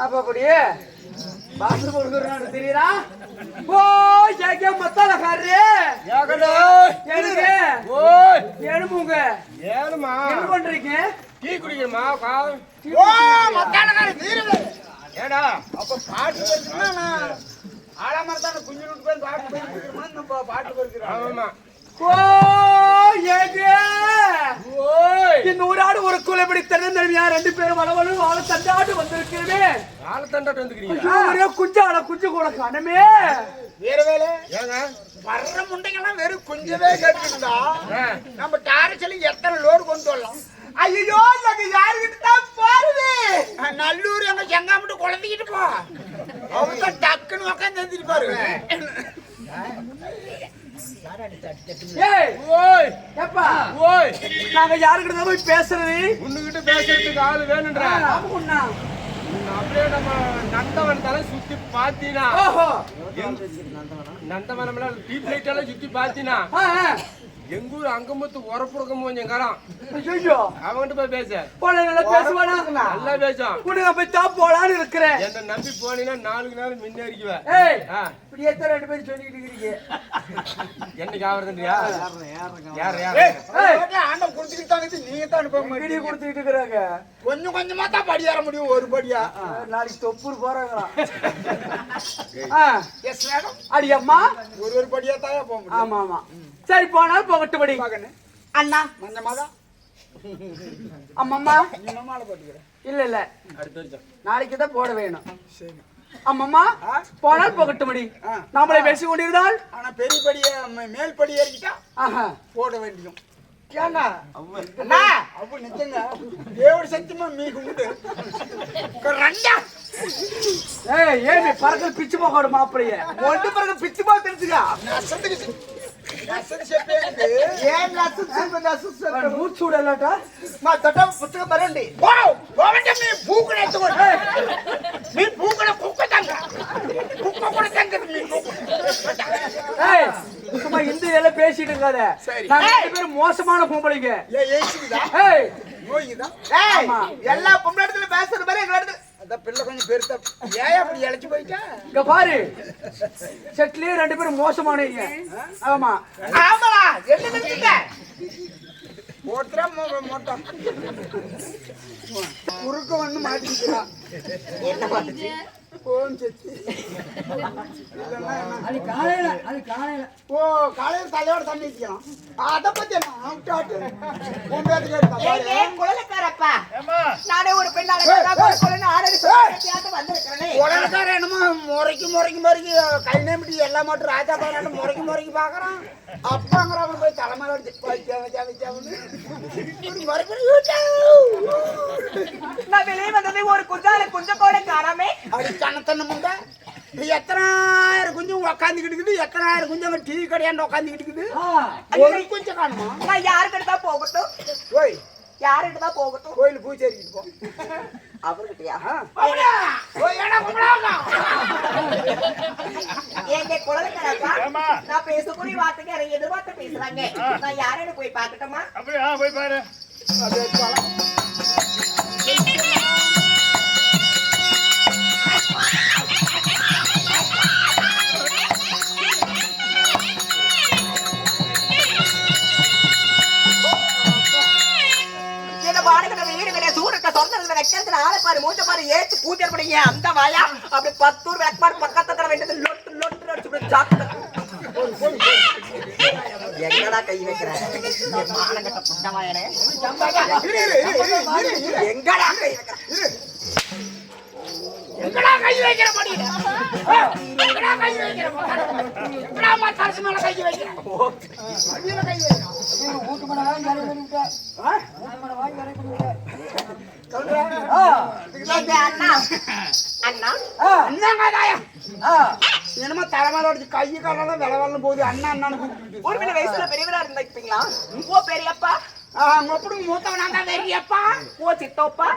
அப்ப அப்படியே பாத்ரூம் கொடுக்குறான்னு தெரியுதா? ஓ ஏகே மத்தாலக்காரரு எனக்கு ஓய். எழுமுங்க ஏனுமா என்ன பண்றீங்க? டீ குடிக்கணுமா காவல் ஓ மத்தானக்கார தீரவே ஏடா அப்ப பாட்டு வருதுன்னா நான் ஆலமரத்தான குஞ்சு விட்டு போய் பாட்டு போயிருக்கிறோமா நம்ம பாட்டு போயிருக்கிறோம் ஆமாமா ஓ ஏகே ஓய் இந்த ஒரு ஆடு ஒரு திறந்தருவியா ரெண்டு பேரும் வளவலும் வாழ தந்தாட்டு வந்திருக்கிறவே கால தண்டாட்டு வந்துக்கிறீங்க ஒரே குஞ்சு ஆட குஞ்சு கூட காணுமே. வீரவேலு ஏங்க? வர்ற முண்டைங்கெல்லாம் வெறும் குஞ்சவே கேட்டுருந்தா ஆ. நம்ம டாரச்சலி எத்தனை லோடு கொண்டு வரலாம்? ஐயோ நாங்க யாருக்கிட்ட தான் போறது? நல்லூர் எங்க செங்காமட்டு குழந்தைகிட்டு போ. அவங்க டக்குன்னு உட்காந்து எழுந்திட்டு பாரு ஏய் ஓய் ஏப்பா ஓய் நாங்க யாருக்கிட்ட தான் போய் பேசுறது? உன்னுகிட்ட பேசுறதுக்கு ஆள் வேணுன்ற ஆமாண்ணா. அப்படியே நம்ம நந்தவன் தலை சுத்தி பாத்தீனா. ஓஹோ! நந்தவனம் டீப் லைட் எல்லாம் சுத்தி பாத்தீனா. எங்க ஊர் அங்கமுத்து உரப்புறக்கம் கொஞ்சம் காரம் ஐயோ அவன்கிட்ட போய் பேச. போல நல்லா பேசுவானா? நல்லா பேசும் உனக்கு போய் தான் போலான்னு இருக்கிறேன். என்ன நம்பி போனீங்கன்னா நாளுக்கு நாள் முன்னேறிக்குவ. ஏய் ஆ, இப்படியே தான் ரெண்டு பேரும் சொல்லிக்கிட்டு இருக்கிறீங்க? என்னைக்கு ஆவறதுன்றியா? யார் யார்? ஏய் ஆண்டம் குடுத்துக்கிட்டு தான் நீங்க தான் அனுப்ப வீடியோ கொடுத்துக்கிட்டு இருக்கிறாங்க? கொஞ்சம் கொஞ்சமா தான் படி ஏற முடியும் ஒரு படியா. நாளைக்கு தொப்பூர் போறாங்களாம். ஆ, எஸ் மேடம். அடி அம்மா ஒரு ஒரு படியா தான் போக முடியும். ஆமா ஆமா. சரி போனா போகட்டும் படி மகனு அண்ணா மஞ்ச மாதா அம்மம்மா நீ மாலை போட்டுக்கிறேன் இல்ல இல்ல அடுத்த வருஷம் நாளைக்கு தான் போட வேணும் சரி அம்மம்மா போனால் போகட்டும் படி ஆ. நாமளே பேசி கொண்டிருந்தால் ஆனா பெரிய படிய ம- மேல் படி ஏறிக்கிட்டா ஆஹா போட வேண்டியும் ஏங்க அண்ணா அவ்வளவு நிஜங்க దేవుడి சத்தியமா మీకు உண்டு ரெண்டா ஏய் ஏமி பறக்கல் பிச்சு போகாடு மாப்பிளைய ஒன்று பிறகு பிச்சு போக தெரிஞ்சுக்கா நசத்துக்கு నసలు చెప్పేది ఏం నసలు చెప్పు నసలు மூச்சு விடலாட்டா మా తొట్ట పుస్తకం బరండి పోవంటే మీ పూకుడు ఎత్తుకోండి మీ పూకుడు కుక్క తంగ కుక్క కూడా తంగదు మీ ஏய் சும்மா இந்த எல்லாம் பேசிட்டு இருக்காத சரி. நாங்க ரெண்டு பேரும் மோசமான பொம்பளைங்க ఏ ఏసిందా ஏய் నోయిదా ஆமா. எல்லா பொம்பளை இடத்துல பேசுற மாதிரி எங்க இடத்துல அதான் பிள்ளை கொஞ்சம் பெருத்தா ஏன் அப்படி இழைச்சு போயிட்டா? இங்க பாரு. செட்லயே ரெண்டு பேரும் மோசமானவங்க. ஆமா. ஆமாடா என்ன நினைச்சீங்க ஒருத்தரா மோட்டம் குறுக்க வந்து மாட்டிக்கிறா என்ன மாட்டுச்சு? போன் செத்து? அது காலையில அது காலையில. ஓ காலையில் தலையோட தண்ணி அதை பத்தி என்ன உன் பேத்துக்கு முறைக்கு முறைக்கு முறைக்கு கை நேமிட்டி எல்லா மட்டும் ராஜா பாராட்டு முறைக்கு முறைக்கு பாக்குறான் அப்பாங்கிறவங்க போய் தலைமையில நான் வெளியே வந்தது ஒரு குஞ்சால குஞ்ச கூட காணாமே. அப்படி சனத்தன்ன முண்டை நீ எத்தனாயிரம் குஞ்சு உக்காந்துக்கிட்டு எத்தனாயிரம் குஞ்சு அங்க டீ கடையாண்டு உக்காந்துக்கிட்டு ஒரு குஞ்சு காணுமா? நான் யாருக்கிட்ட தான் போகட்டும்? ஓய். யாருக்கிட்ட தான் போகட்டும்? கோயில் பூச்சேரிக்கிட்டு போ. அவர்கிட்டயா? எங்க குழந்தைக்காரப்பா நான் பேசக்கூடிய வார்த்தைக்கு அதை எதிர்பார்த்து பேசுறாங்க. நான் யாருன்னு போய் பார்க்கட்டுமா? அப்படியா? போய் பாரு. பாரு மூஞ்ச பாரு ஏத்து கூத்தியப்படுங்க அந்த வாயா அப்படி பத்தூர் விளக்குமாறு பக்கத்துல வேண்டியது லொட்டு லொட்டு அடிச்சு சாப்பிட்டு எங்கடா கை வைக்கிறாங்க மானங்கட்ட புண்டவாயனே இரு, இரு, இரு, இரு, இரு, இரு. எங்கடா கை வைக்கிற எங்கடா கை வைக்கிற படியில? ஆ, எங்கடா கை வைக்கிற மச்சான்? எங்கடா மச்சான் மேல கை வைக்கிற? அடியில கை வைக்கிற. ஆ? சொல்றா? அண்ணா. என்னமோ தலைமையில கை காலெல்லாம் வில வரலும் போகுது. அண்ணா அண்ணான்னு கூப்பிட்டு ஒரு மணி வயசுல பெரியவரா இருந்திருப்பீங்களா ஓ பெரியப்பா. அவங்க எப்படி மூத்தவனா தான் வெறியப்பா ஓ சித்தோப்பா.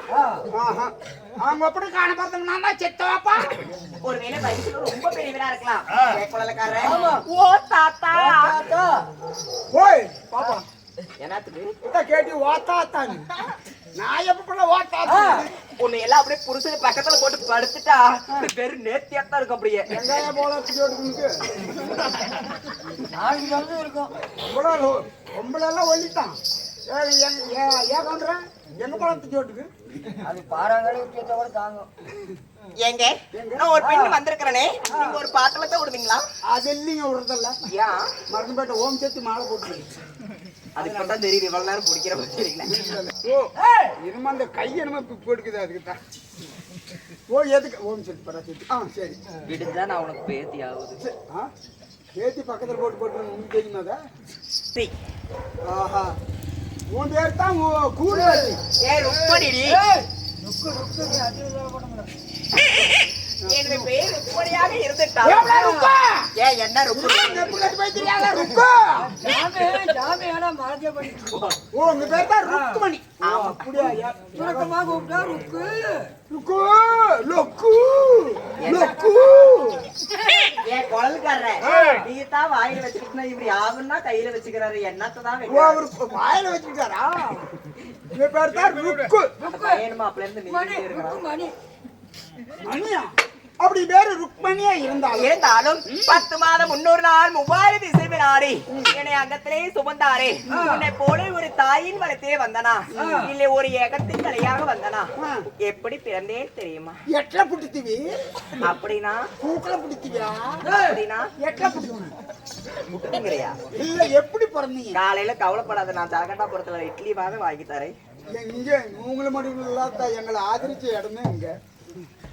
அவங்க எப்படி காண பார்த்தவனா தான் செத்தவாப்பா ஒருவேளை வயசுல ரொம்ப பெரியவரா இருக்கலாம். குழந்தைக்காரன்? ஓ தாத்தா. ஓய் பாப்பா என்னத்துக்கு கேட்டி ஓத்தாத்தான் நான் எப்ப ஓத்தாத்தான் உன்னை எல்லாம் அப்படியே புருஷன் பக்கத்துல போட்டு படுத்துட்டா வெறும் நேர்த்தியாத்தான் இருக்கும் அப்படியே. வெங்காய போல நாளைக்கு இருக்கும். இவ்வளோ பொம்பளை எல்லாம் ஒல்லிட்டான் ஏன் கவுண்டரன் எங்க குளத்து ஜோட்டுக்கு அது கூட தாங்கும். ஏங்க நான் ஒரு பெண் வந்திருக்கிறேனே. நீங்க ஒரு தான் விடுவீங்களா அது இல்லைங்க விடுறதில்ல ஏன்? மறந்துபேட்டை ஓம் சேர்த்து மாலை போட்டு அது இப்பதான் தெரியுது இவ்வளவு நேரம் பிடிக்கிற மாதிரி ஓ இனிமே அந்த கை என்னமோ பிப்பு எடுக்குது அதுக்கு தான் ஓ எதுக்கு? ஓம் சேர்த்து பரா சேர்த்து ஆ சரி. விடுஞ்சா நான் உனக்கு பேத்தி ஆகுது. சரி. ஆ? ஏத்தி பக்கத்தில் போட்டு போட்டு உங்களுக்கு தெரியுமா அதை? சீ. ஆஹா. உன் பேர் தான் கூடு ஏ ருக்மணிடி ருக்கு ருக்கு அடி போட என்னுடைய பேர் ருக்மணியாக இருந்துட்டா ஏப்ல ருக்கா? ஏ என்ன ருக்மணி? நெப்பு கட்டு போய் தெரியாத? ருக்கு? ஜாமி ஜாமி ஆனா மறந்தே பண்ணிட்டு ஓ உங்க பேர் தான் ருக்குமணி ஆமா அப்படியா? சுருக்கமா கூப்பிட்டா ருக்கு. ருக்கு லொக்கு லொக்கு. ஏன் குழல்காரர நீ தான் வாயில வச்சுக்கணும். இப்படி ஆகுன்னா கையில வச்சுக்கிறாரு. என்னத்தை தான் அவர் வாயில வச்சுக்கிட்டாரா உங்க பேர் தான் ருக்கு. அப்பல இருந்து ருக்கு மணி. மணியா? அப்படி பேரு ருக்மணியா இருந்தாலும் இருந்தாலும் பத்து மாதம் முன்னூறு நாள் மூவாயிரம் திசை வினாடி என்னை அங்கத்திலே சுமந்தாரே. உன்னை போல ஒரு தாயின் வளத்திலே வந்தனா. இல்லை ஒரு ஏகத்தின் தலையாக வந்தனா. எப்படி பிறந்தேன் தெரியுமா? எட்ல புடித்திவி அப்படின்னா? பூக்களை புடித்திவியா அப்படின்னா? எட்ல புடித்திவி முட்டுங்கிறியா? இல்ல எப்படி பிறந்தீங்க? காலையில கவலைப்படாத நான் ஜலகண்டாபுரத்துல இட்லி வாங்க வாங்கி தரேன். மூங்கல மடிவில் இல்லாத எங்களை ஆதரிச்ச இடமே இங்க.